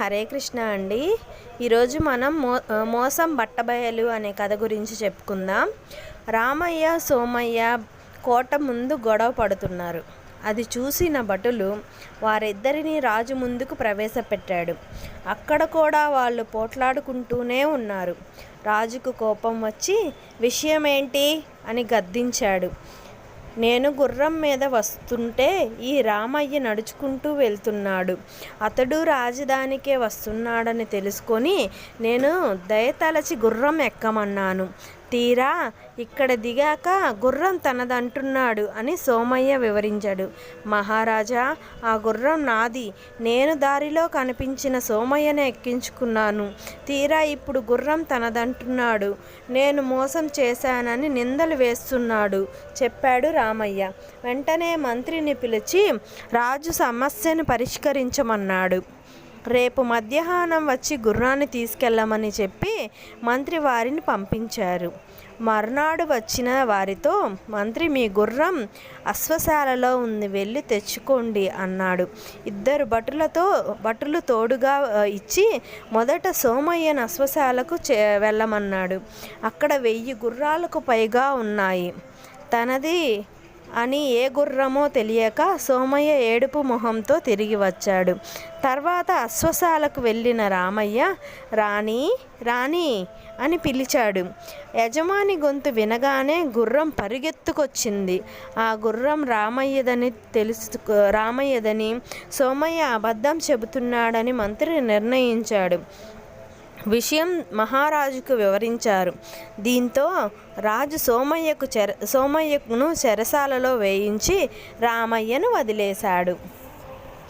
హరే కృష్ణ అండి. ఈరోజు మనం మో మోసం బట్టబయలు అనే కథ గురించి చెప్పుకుందాం. రామయ్య సోమయ్య కోట ముందు గొడవ పడుతున్నారు. అది చూసిన భటులు వారిద్దరిని రాజు ముందుకు ప్రవేశపెట్టాడు. అక్కడ కూడా వాళ్ళు పోట్లాడుకుంటూనే ఉన్నారు. రాజుకు కోపం వచ్చి విషయం ఏంటి అని గద్దించాడు. నేను గుర్రం మీద వస్తుంటే ఈ రామయ్య నడుచుకుంటూ వెళ్తున్నాడు. అతడు రాజధానికే వస్తున్నాడని తెలుసుకొని నేను దయతలచి గుర్రం ఎక్కమన్నాను. తీరా ఇక్కడ దిగాక గుర్రం తనదంటున్నాడు అని సోమయ్య వివరించాడు. మహారాజా ఆ గుర్రం నాది. నేను దారిలో కనిపించిన సోమయ్యను ఎక్కించుకున్నాను. తీరా ఇప్పుడు గుర్రం తనదంటున్నాడు. నేను మోసం చేశానని నిందలు వేస్తున్నాడు చెప్పాడు రామయ్య. వెంటనే మంత్రిని పిలిచి రాజు సమస్యను పరిష్కరించమన్నాడు. రేపు మధ్యాహ్నం వచ్చి గుర్రాన్ని తీసుకెళ్ళమని చెప్పి మంత్రి వారిని పంపించారు. మర్నాడు వచ్చిన వారితో మంత్రి మీ గుర్రం అశ్వశాలలో ఉంది వెళ్ళి తెచ్చుకోండి అన్నాడు. ఇద్దరు భటులతో భటులు తోడుగా ఇచ్చి మొదట సోమయ్యను అశ్వశాలకు చే వెళ్ళమన్నాడు. అక్కడ వెయ్యి గుర్రాలకు పైగా ఉన్నాయి. తనది అని ఏ గుర్రమో తెలియక సోమయ్య ఏడుపు మొహంతో తిరిగి వచ్చాడు. తర్వాత అశ్వశాలకు వెళ్ళిన రామయ్య రాణి రాణి అని పిలిచాడు. యజమాని గొంతు వినగానే గుర్రం పరిగెత్తుకొచ్చింది. ఆ గుర్రం రామయ్యదని తెలుసు రామయ్యదని సోమయ్య అబద్ధం చెబుతున్నాడని మంత్రి నిర్ణయించాడు. విషయం మహారాజుకు వివరించారు. దీంతో రాజు సోమయ్యకు చెర సోమయ్యను చెరసాలలో వేయించి రామయ్యను వదిలేశాడు.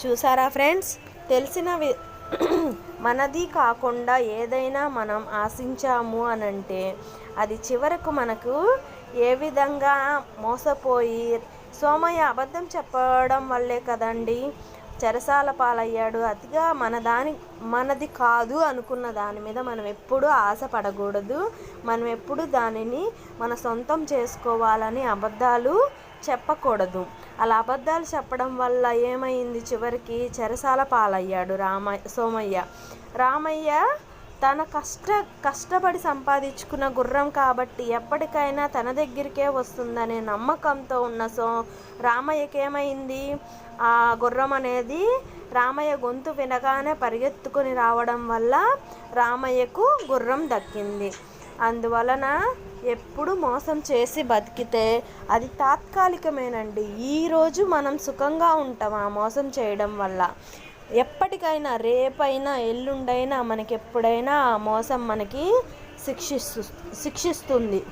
చూసారా ఫ్రెండ్స్? తెలిసిన వి మనది కాకుండా ఏదైనా మనం ఆశించాము అని అంటే అది చివరకు మనకు ఏ విధంగా మోసపోయి సోమయ్య అబద్ధం చెప్పడం వల్లే కదండి? చెరసాల పాలయ్యాడు. అతిగా మన దాని మనది కాదు అనుకున్న దాని మీద మనం ఎప్పుడూ ఆశపడకూడదు. మనం ఎప్పుడు దానిని మన సొంతం చేసుకోవాలని అబద్ధాలు చెప్పకూడదు. అలా అబద్ధాలు చెప్పడం వల్ల ఏమైంది? చివరికి చెరసాల పాలయ్యాడు రామ సోమయ్య. రామయ్య తన కష్ట కష్టపడి సంపాదించుకున్న గుర్రం కాబట్టి ఎప్పటికైనా తన దగ్గరికే వస్తుందనే నమ్మకంతో ఉన్న సో రామయ్యకేమైంది? ఆ గుర్రం అనేది రామయ్య గొంతు వినగానే పరిగెత్తుకొని రావడం వల్ల రామయ్యకు గుర్రం దక్కింది. అందువలన ఎప్పుడు మోసం చేసి బతికితే అది తాత్కాలికమేనండి. ఈరోజు మనం సుఖంగా ఉంటాం ఆ మోసం చేయడం వల్ల. ఎప్పటికైనా రేపైనా ఎల్లుండైనా మనకి ఎప్పుడైనా ఆ మోసం మనకి శిక్షిస్తు శిక్షిస్తుంది.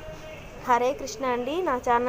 హరే కృష్ణ అండి. నా ఛానల్